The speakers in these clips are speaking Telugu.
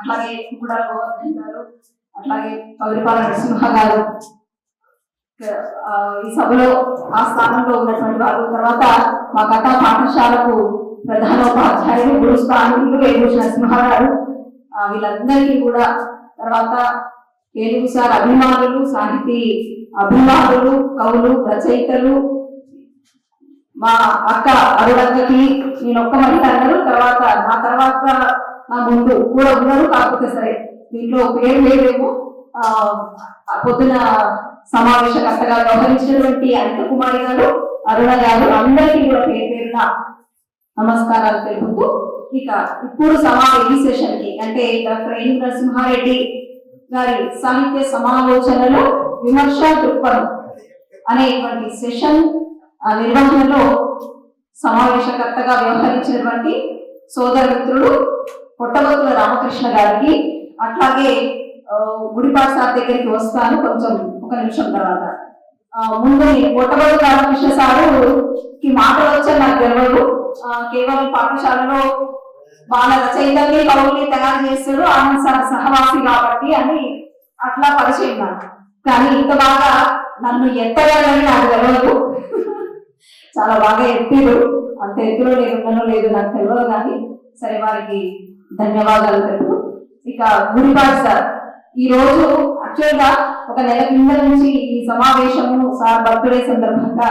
అట్లాగే కూడా గోవర్ధన్ గారు అట్లాగే పౌరిపాల నరసింహ గారు ఈ సభలో ఆ స్థానంలో ఉన్నటువంటి వారు. తర్వాత మా కథా పాఠశాలకు ప్రధానోపాధ్యాయులు గురు స్థానికులు ఏలూరు నరసింహ గారు వీళ్ళందరికీ కూడా తర్వాత తెలుగు సార్ అభిమానులు సాహితీ అభిమానులు కవులు రచయితలు మా అక్క అరుడక్కకి నేను ఒక్క మహిళ అన్నారు తర్వాత నా తర్వాత మా ముందు కూడా ఉన్నారు కాకపోతే సరే. దీంట్లో పేరు లేదేమో ఆ, పొద్దున సమావేశకర్తగా వ్యవహరించినటువంటి అనిత కుమారి గారు అరుణ గారు అందరికీ కూడా పేరు పేరున నమస్కారాలు తెలుపుతూ ఇక ఇప్పుడు సమా ఈ సెషన్కి అంటే డాక్టర్ ఎన్ నరసింహారెడ్డి గారి సాహిత్య సమాలోచనలో విమర్శ దృక్పథం అనేటువంటి సెషన్ నిర్వహణలో సమావేశకర్తగా వ్యవహరించినటువంటి సోదర మిత్రుడు కొట్టబోతుల రామకృష్ణ గారికి అట్లాగే ఆ, గుడిపాటి సార్ దగ్గరికి వస్తాను కొంచెం ఒక నిమిషం తర్వాత. ముందు ఈ రామకృష్ణ సారు ఈ మాటలు వచ్చా నాకు తెలియదు కేవలం పాఠశాలలో వాళ్ళ రచయితల్ని కవుల్ని తయారు చేస్తాడు ఆనంద్ సార్ సహవాసి కాబట్టి అని అట్లా పరిచయం నాకు. కానీ ఇంత బాగా నన్ను ఎత్తగలని నాకు తెలియదు చాలా బాగా ఎత్తిరు. అంత ఎత్తులో నేను ఉన్నానో లేదు నాకు తెలియదు కానీ సరే వారికి ధన్యవాదాలు తెలుపు ఇక గుడిపాటి సార్ ఈ రోజు యాక్చువల్గా ఒక నెల కింద నుంచి ఈ సమావేశము సార్ బర్త్డే సందర్భంగా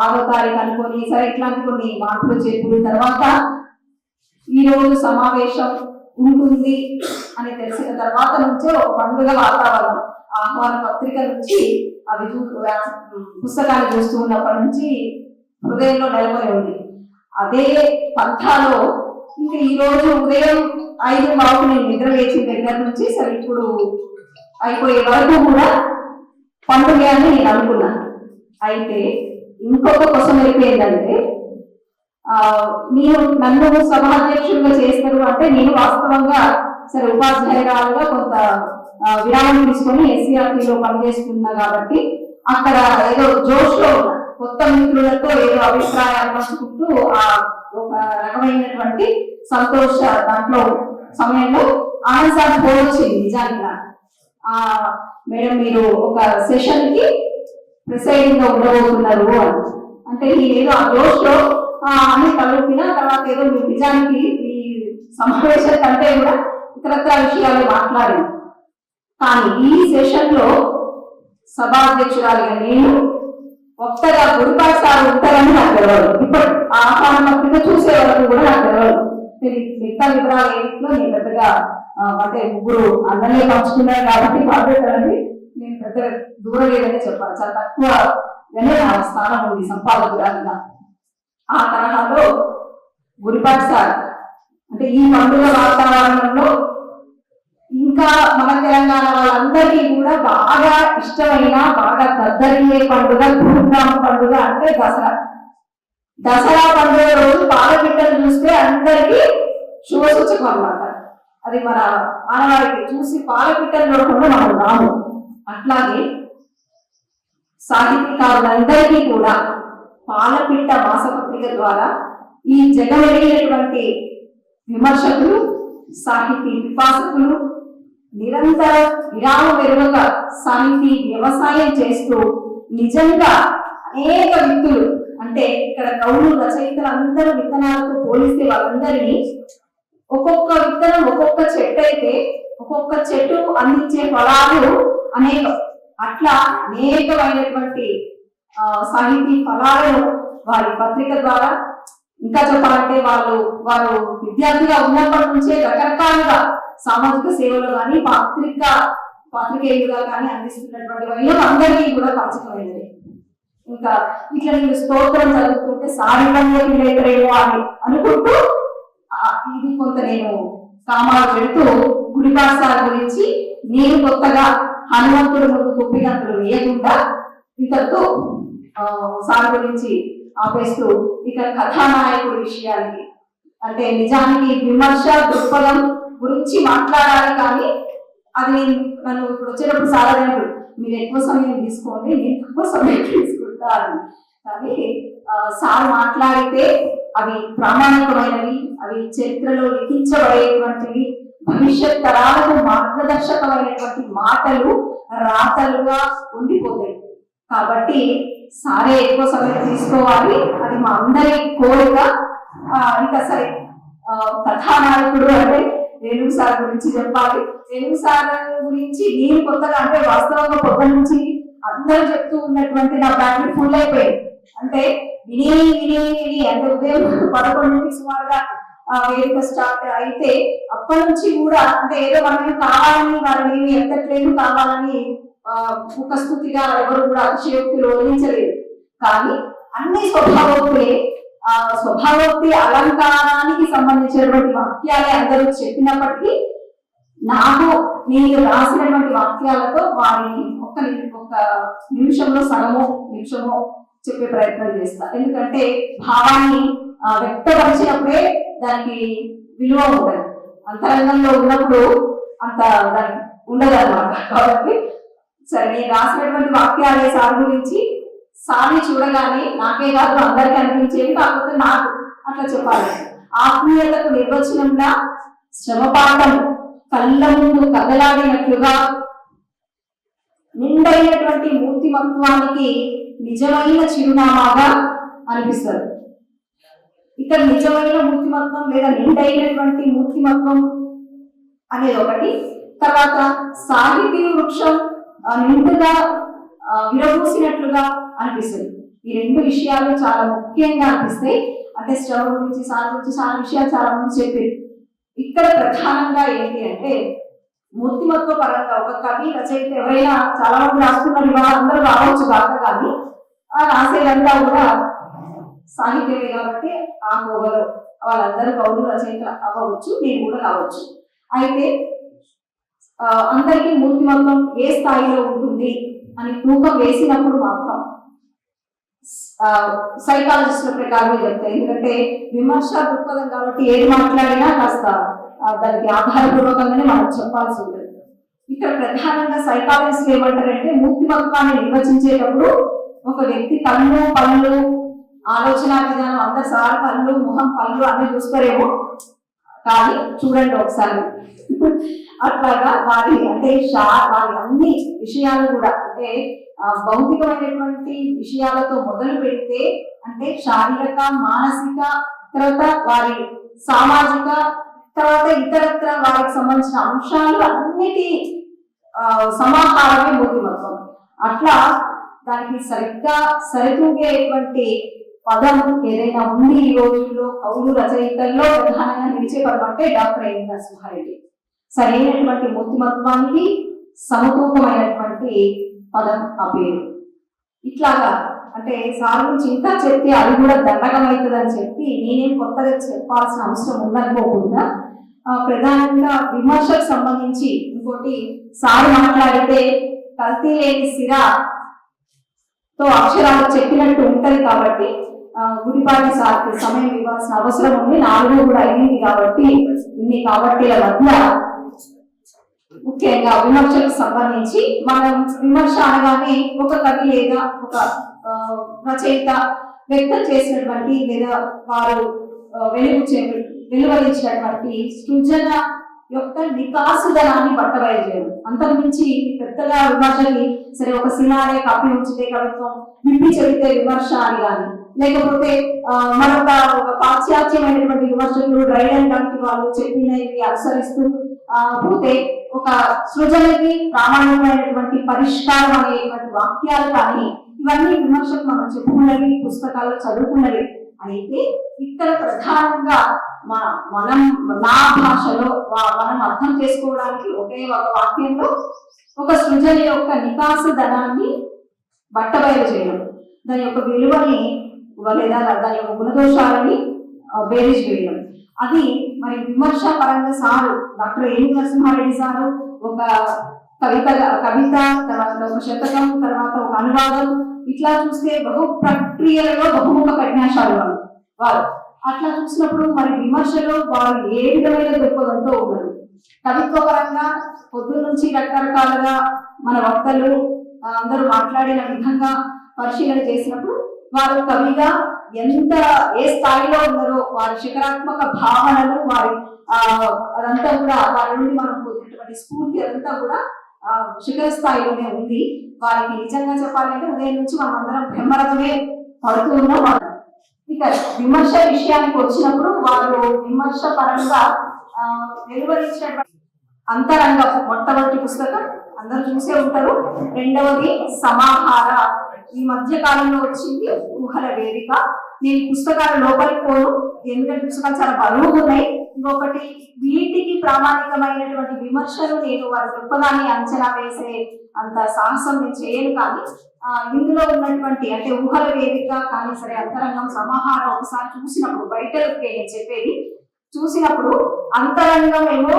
ఆరో తారీఖు అనుకొని సరే ఇట్లాంటి కొన్ని మార్పులు చేర్పులు తర్వాత ఈ రోజు సమావేశం ఉంటుంది అని తెలిసిన తర్వాత నుంచే ఒక పండుగ వాతావరణం ఆహ్వాన పత్రిక నుంచి అవి పుస్తకాన్ని పుస్తకాలు చూస్తూ ఉన్నప్పటి నుంచి హృదయంలో నెలకొని ఉంది. అదే పంథాలో ఇంకా ఈ రోజు ఉదయం ఐదు బాబు నేను నిద్ర లేచిన దగ్గర నుంచి సరే ఇప్పుడు అయిపోయే వరకు కూడా పండుగ అని నేను అనుకున్నాను. అయితే ఇంకొక కోసం అయిపోయిందంటే ఆ నేను నన్ను సభాధ్యక్షులుగా చేస్తారు అంటే నేను వాస్తవంగా సరే ఉపాధ్యాయురాలుగా కొంత విరామం తీసుకొని ఎస్సీఆర్టీలో పనిచేస్తున్నా కాబట్టి అక్కడ ఏదో జోష్లో కొత్త మిత్రులతో ఏదో అభిప్రాయాలు పంచుకుంటూ ఆ ఒక రకమైనటువంటి సంతోష దాంట్లో సమయంలో ఆనంద్ సార్ ఫోన్ వచ్చింది నిజానికి ఆ మేడం మీరు ఒక సెషన్కి ప్రిసైడింగ్గా ఉండబోతున్నారు అని. అంటే ఏదో ఆ జోష్లో ఆ, అని తలూపిన తర్వాత ఏదో మీరు నిజానికి ఈ సమావేశం కంటే కూడా ఇతరత్ర విషయాలు మాట్లాడాను కానీ ఈ సెషన్లో సభాధ్యక్షురాలిగా నేను ఒక్కగా గుడిపాటి సార్ ఉంటారని నాకు తెలియదు ఇప్పుడు ఆ ఆహ్వాన పత్రిక చూసే వరకు కూడా నాకు తెలియదు మిగతా వివరాలు ఏమిటో నేను పెద్దగా అంటే ముగ్గురు అందరినీ పంచుకున్నారు కాబట్టి బాధ్యతలని నేను పెద్ద దూరం లేదని చెప్పాలి. చాలా తక్కువగానే నా స్థానం ఉంది సంపాదకురాలుగా. ఆ తరహాలో గురిపాటి సార్ అంటే ఈ పండుగ వాతావరణంలో ఇంకా మన తెలంగాణ వాళ్ళందరికీ కూడా బాగా ఇష్టమైన బాగా దద్దరిల్లే పండుగ ధూమ్ధాం పండుగ అంటే దసరా. దసరా పండుగ రోజు బాలబిడ్డలు చూస్తే అందరికీ శుభసూచకం అన్నమాట. అది మన ఆనవాడికి చూసి పాలపిట్టలు చూడకుండా మనం రాము. అట్లాగే సాహిత్యకారులందరికీ కూడా పాలపిట్ట మాసపత్రిక ద్వారా ఈ జగమెరిగినటువంటి విమర్శకులు సాహితీ విపాసకులు నిరంతర విరామ వెరువక సమితి వ్యవసాయం చేస్తూ నిజంగా అనేక వ్యక్తులు అంటే ఇక్కడ కౌలు రచయితలు అందరూ విత్తనాలతో పోలిస్తే వాళ్ళందరినీ ఒక్కొక్క విత్తనం ఒక్కొక్క చెట్టు అయితే ఒక్కొక్క చెట్టు అందించే ఫలాలు అనేక. అట్లా అనేకమైనటువంటి సాహితీ ఫలాలను వారి పత్రిక ద్వారా ఇంకా చెప్పాలంటే వాళ్ళు వారు విద్యార్థిగా ఉన్నప్పటి నుంచే రకరకాలుగా సామాజిక సేవలు కానీ పాత్రిక పాత్రికేయులుగా కానీ అందిస్తున్నటువంటి వాళ్ళు అందరికీ కూడా పరిచయమైనది ఇంకా ఇట్లా నేను స్తోత్రం చదువుతుంటే సారిపంలోకి లేకరేమో అని అనుకుంటూ ఇది కొంత నేను సామాలు పెడుతూ గుడిపాసాల గురించి నేను కొత్తగా హనుమంతుడు ముందు కుప్పిగంతులు వేయకుండా ఇంతతో సార్ గురించి ఆపేస్తూ ఇక కథానాయకుడి విషయానికి అంటే నిజానికి విమర్శ దృక్పథం గురించి మాట్లాడాలి కానీ అది నేను నన్ను ఇప్పుడు వచ్చేటప్పుడు సార్ అడిగారు మీరు ఎక్కువ సమయం తీసుకోండి నేను తక్కువ సమయం తీసుకుంటాను. కానీ సార్ మాట్లాడితే అవి ప్రామాణికమైనవి అవి చరిత్రలో లిఖించబడేటువంటివి భవిష్యత్ తరాలకు మార్గదర్శకమైనటువంటి మాటలు రాతలుగా ఉండిపోతాయి. కాబట్టి సారే ఎక్కువ సమయం తీసుకోవాలి అది మా అందరి కోరిక. ఇంకా సరే కథానాయకుడు అంటే తెలుగు సార్ గురించి చెప్పాలి. తెలుగు సార్ గురించి నేను కొత్తగా అంటే వాస్తవంగా కొత్త నుంచి అందరూ చెప్తూ ఉన్నటువంటి నా బ్యాటరీ ఫుల్ అయిపోయింది. అంటే విని విని విని అంటే ఉదయం పదకొండు సుమారుగా వేదిక స్టార్ట్ అయితే అప్పటి నుంచి కూడా అంటే ఏదో మనం కావాలని వాళ్ళని ఏమి ఎత్తట్లేదు కావాలని ఆ, ముఖస్థుతిగా ఎవరు కూడా అతిశయోక్తులు వదిలించలేదు కానీ అన్ని స్వభావోక్తులే ఆ స్వభావోక్తి అలంకారానికి సంబంధించినటువంటి వాక్యాలే అందరూ చెప్పినప్పటికీ నాకు నేను రాసినటువంటి వాక్యాలతో వారిని ఒక్క ఒక నిమిషంలో సగము నిమిషము చెప్పే ప్రయత్నం చేస్తా. ఎందుకంటే భావాన్ని వ్యక్తపరిచినప్పుడే దానికి విలువ ఉంటుంది అంతరంగంలో ఉన్నప్పుడు అంత దాని ఉండదు అనమాట కాబట్టి సరే నేను రాసినటువంటి వాక్యాలే సార్ గురించి సామి చూడగానే నాకే కాదు అందరికీ అనిపించేది కాకపోతే నాకు అట్లా చెప్పాలి. ఆత్మీయతకు నిర్వచనంగా శ్రమపాఠం కళ్ళ ముందు కదలాడినట్లుగా నిండైనటువంటి మూర్తిమత్వానికి నిజమైన చిరునామాగా అనిపిస్తారు ఇక్కడ నిజమైన మూర్తిమత్వం లేదా నిండైనటువంటి మూర్తిమత్వం అనేది ఒకటి. తర్వాత సాహితీ వృక్షం నిండుగా విరబూసినట్లుగా అనిపిస్తుంది. ఈ రెండు విషయాలు చాలా ముఖ్యంగా అనిపిస్తాయి. అంటే స్టవ్ గురించి సార్ గురించి చాలా విషయాలు చాలా మంది చెప్పారు. ఇక్కడ ప్రధానంగా ఏంటి అంటే మూర్తిమత్వ పరంగా ఒక కవి రచయిత ఎవరైనా చాలా మంది రాస్తున్నారు ఇవాళ అందరూ రావచ్చు కాక కానీ ఆ రాసేదంతా కూడా సాహిత్యమే కాబట్టి ఆ కోవలో వాళ్ళందరూ కౌలు రచయిత అవ్వచ్చు నేను కూడా కావచ్చు. అయితే అందరికీ మూర్తిమత్వం ఏ స్థాయిలో ఉంటుంది? అని తూకం వేసినప్పుడు మాత్రం సైకాలజిస్టుల ప్రకారమే చెప్తాయి ఎందుకంటే విమర్శ దృక్పథం కాబట్టి ఏది మాట్లాడినా కాస్త దానికి ఆధారపూర్వకంగానే మనం చెప్పాల్సి ఉంటుంది. ఇక్కడ ప్రధానంగా సైకాలజిస్ట్ ఏమంటారంటే మూర్తిమత్వాన్ని నిర్వచించేటప్పుడు ఒక వ్యక్తి కళ్ళు పళ్ళు ఆలోచన విధానం అందరు సార్ పళ్ళు ముఖం పళ్ళు అన్ని చూసుకోరేమో కానీ చూడండి ఒకసారి. అట్లాగా వారి అంటే షా వారి అన్ని విషయాలు కూడా అంటే భౌతికమైనటువంటి విషయాలతో మొదలు పెడితే అంటే శారీరక మానసిక తర్వాత వారి సామాజిక తర్వాత ఇతరత్ర వారికి సంబంధించిన అంశాలు అన్నిటి ఆ, సమాహారమే బుద్ధిమత్వం అట్లా దానికి సరిగ్గా సరితూగేటువంటి పదం ఏదైనా ఉంది ఈ రోజుల్లో కవులు రచయితల్లో ప్రధానంగా నిలిచే పదం అంటే డాక్టర్ ఎన్ నరసింహారెడ్డి సరైనటువంటి మూర్తిమత్వానికి సమతూకమైనటువంటి పదం ఆ పేరు. ఇట్లాగా అంటే సార్ గురించి ఇంకా చెప్తే అది కూడా దండకం చెప్పి నేనేం కొత్తగా చెప్పాల్సిన అవసరం ఉందనుకోకుండా ప్రధానంగా విమర్శకు సంబంధించి ఇంకోటి సార్ మాట్లాడితే కల్తీ లేని సిరా తో అక్షరాలు చెప్పినట్టు ఉంటది కాబట్టి గుడిపాటి సార్కి సమయం ఇవ్వాల్సిన అవసరం ఉంది. నాలుగు కూడా అయింది కాబట్టి ఇన్ని కాబట్టి మధ్య ముఖ్యంగా విమర్శకు సంబంధించి మనం విమర్శ అనగానే ఒక కవి లేదా ఒక రచయిత వ్యక్తం చేసినటువంటి లేదా వారు ఆ, వెలుగు వెలువరించినటువంటి సృజన యొక్క వికాసుదనాన్ని పట్టబయలు చేయడం అంతకుమించి పెద్దగా విమర్శకి సరే ఒక సినారే కప్పి ఉంచితే కవిత్వం విప్పి చెబితే విమర్శ అని కానీ లేకపోతే మరొక ఒక పాశ్చాత్యమైనటువంటి విమర్శకులు డ్రైడన్ లాంటి వాళ్ళు చెప్పినవి అనుసరిస్తూ పోతే ఒక సృజనకి ప్రామాణికమైనటువంటి పరిష్కారం అనేటువంటి వాక్యాలు కానీ ఇవన్నీ విమర్శలు మనం చెప్పుకున్నవి పుస్తకాల్లో చదువుకున్నవి. అయితే ఇక్కడ ప్రధానంగా మా మనం నా భాషలో మనం అర్థం చేసుకోవడానికి ఒకే ఒక వాక్యంలో ఒక సృజన యొక్క నికాసు ధనాన్ని బట్టబయలు చేయడం. దాని యొక్క విలువని లేదా దాని యొక్క గుణదోషాలని ఆ, బేరీజ్ వేయడం. అది మరి విమర్శ పరంగా సారు డాక్టర్ ఏను నరసింహారెడ్డి సారు ఒక కవిత కవిత తర్వాత ఒక శతకం తర్వాత ఒక అనువాదం ఇట్లా చూస్తే బహు ప్రక్రియలలో బహుముఖ ప్రజ్ఞాశాలు వాళ్ళు. వారు అట్లా చూసినప్పుడు మరి విమర్శలో వారు ఏ విధమైన దృక్పథంతో ఉన్నారు? కవిత్వ పరంగా నుంచి రకరకాలుగా మన వక్తలు అందరూ మాట్లాడిన విధంగా పరిశీలన చేసినప్పుడు వారు కవిగా ఎంత ఏ స్థాయిలో ఉన్నారో వారి శిఖరాత్మక భావనలు వారి ఆ అదంతా కూడా వారి నుండి మనం పొందినటువంటి స్ఫూర్తి అదంతా కూడా ఆ, శిఖర స్థాయిలోనే ఉంది. వారికి నిజంగా చెప్పాలంటే ఉదయం నుంచి మనం అందరం బ్రహ్మరథమే పడుతూ ఉన్నాం. ఇక విమర్శ విషయానికి వచ్చినప్పుడు వారు విమర్శ పరంగా ఆ, వెలువరించినటువంటి అంతరంగం మొట్టమొదటి పుస్తకం అందరూ చూసే ఉంటారు. రెండవది సమాహార ఈ మధ్య కాలంలో వచ్చింది ఊహల వేదిక. నేను పుస్తకాలు పుస్తకాల లోపలికి పోను ఎందుకంటే పుస్తకాలు చాలా బరువుగా ఉన్నాయి. ఇంకొకటి వీటికి ప్రామాణికమైనటువంటి విమర్శలు నేను వారి దృక్పథాన్ని అంచనా వేసే అంత సాహసం నేను చేయను కానీ ఆ, ఇందులో ఉన్నటువంటి అంటే ఊహల వేదిక కానీ సరే అంతరంగం సమాహారం ఒకసారి చూసినప్పుడు బయటలకు నేను చెప్పేది చూసినప్పుడు అంతరంగం ఏమో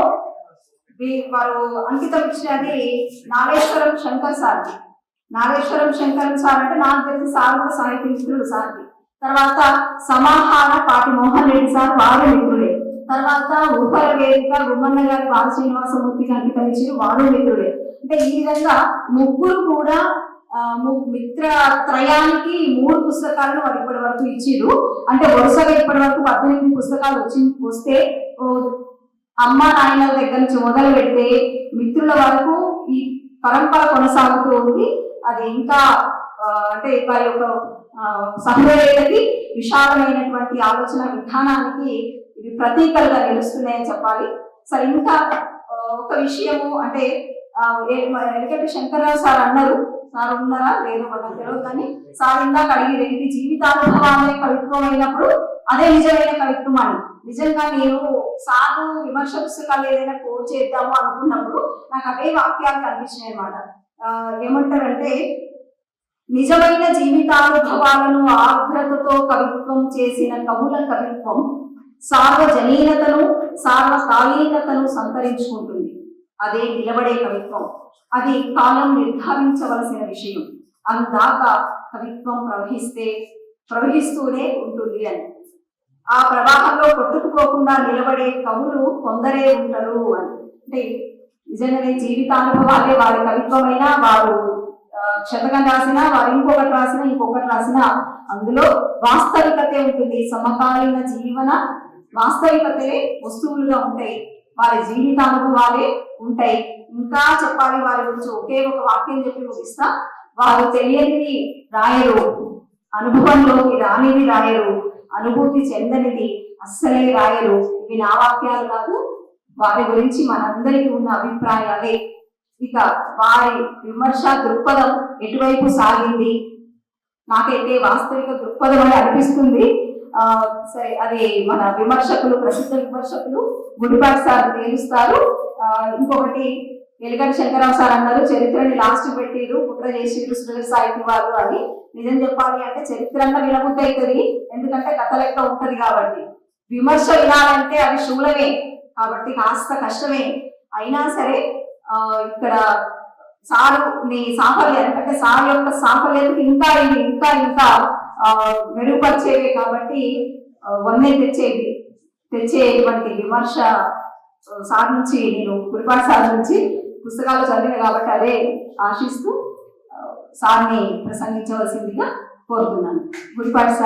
వారు అంకితం ఇచ్చినది నాగేశ్వరం శంకర్ సార్కి. నాగేశ్వరం శంకర్ సార్ అంటే నాకు తెలిసి సార్ కూడా సాహిత్య మిత్రుడు సార్కి తర్వాత సమాహార పాటి మోహన్ రెడ్డి సార్ వారు మిత్రుడే తర్వాత ఊపర వేదిక గుమ్మన్న గారి బాల శ్రీనివాసమూర్తికి అంకితం ఇచ్చిన వారు మిత్రుడే అంటే ఈ విధంగా ముగ్గురు కూడా మిత్ర త్రయానికి మూడు పుస్తకాలను వారు ఇప్పటి వరకు ఇచ్చిరు అంటే వరుసగా ఇప్పటి వరకు పద్దెనిమిది పుస్తకాలు వచ్చి వస్తే అమ్మ నాయనల దగ్గర నుంచి మొదలు పెడితే మిత్రుల వరకు ఈ పరంపర కొనసాగుతూ ఉంది. అది ఇంకా అంటే వారి యొక్క ఆ, సహృదయతకి విశాలమైనటువంటి ఆలోచన విధానానికి ఇవి ప్రతీకలుగా నిలుస్తున్నాయని చెప్పాలి. సరే ఇంకా ఒక విషయము అంటే ఎందుకంటే ఏ- శంకర్రావు సార్ అన్నారు. సార్ ఉన్నారా? లేరు మనకు తెలియదు కానీ సార్ ఇందాక అడిగి ఇది జీవితానుభవాలే కవిత్వం అయినప్పుడు అదే నిజమైన కవిత్వం అని. నిజంగా నేను సాగు విమర్శ పుస్తకాలు ఏదైనా కోర్ చేద్దాము అనుకున్నప్పుడు నాకు అవే వాక్యాలు కనిపించినాయి అన్నమాట. ఏమంటారంటే నిజమైన జీవితానుభవాలను ఆర్ద్రతతో కవిత్వం చేసిన కవుల కవిత్వం సార్వజనీనతను సార్వకాలీనతను సంతరించుకుంటుంది. అదే నిలబడే కవిత్వం. అది కాలం నిర్ధారించవలసిన విషయం. అందాక కవిత్వం ప్రవహిస్తే ప్రవహిస్తూనే ఉంటుంది అని. ఆ ప్రవాహంలో కొట్టుకుపోకుండా నిలబడే కవులు కొందరే ఉంటారు అని. అంటే నిజంగానే జీవితానుభవాలే వారి కవిత్వమైన వారు శతకం రాసినా వారు ఇంకొకటి రాసినా ఇంకొకటి రాసినా అందులో వాస్తవికతే ఉంటుంది. సమకాలీన జీవన వాస్తవికతలే వస్తువులుగా ఉంటాయి. వారి జీవితానుభవాలే ఉంటాయి. ఇంకా చెప్పాలి వారి గురించి ఒకే ఒక వాక్యం చెప్పి ముగిస్తా. వారు తెలియనిది రాయరు. అనుభవంలోకి రానిది రాయరు. అనుభూతి చెందనిది అస్సలే రాయరు. ఇవి నా వాక్యాలు కాదు వారి గురించి మనందరికీ ఉన్న అభిప్రాయాలే. ఇక వారి విమర్శ దృక్పథం ఎటువైపు సాగింది? నాకైతే వాస్తవిక దృక్పథం అని అనిపిస్తుంది. ఆ సరే అది మన విమర్శకులు ప్రసిద్ధ విమర్శకులు గుడిపాటి సార్ తేలుస్తారు. ఆ, ఇంకొకటి వెలిగంటి శంకరరావు సార్ అన్నారు చరిత్రని లాస్ట్ పెట్టిరు కుట్ర చేసిరు సృజన సాహిత్య వారు అని. నిజం చెప్పాలి అంటే చరిత్ర అన్న వినబుద్ధి అవుతుంది ఎందుకంటే కథ లెక్క ఉంటది కాబట్టి. విమర్శలు వినాలంటే అది శూలమే. కాబట్టి కాస్త కష్టమే. అయినా సరే ఆ ఇక్కడ సారు నీ సాఫల్యం అంటే సార్ యొక్క సాఫల్యానికి ఇంకా ఇంకా ఇంకా ఆ, మెరుగుపరిచేవి కాబట్టి వన్నే వన్నె తెచ్చేవి తెచ్చేటువంటి విమర్శ సార్ నుంచి నేను గురిపాటి సార్ నుంచి పుస్తకాలు చదివిన కాబట్టి అదే ఆశిస్తూ సార్ని ప్రసంగించవలసిందిగా కోరుతున్నాను. గురిపాటి సార్.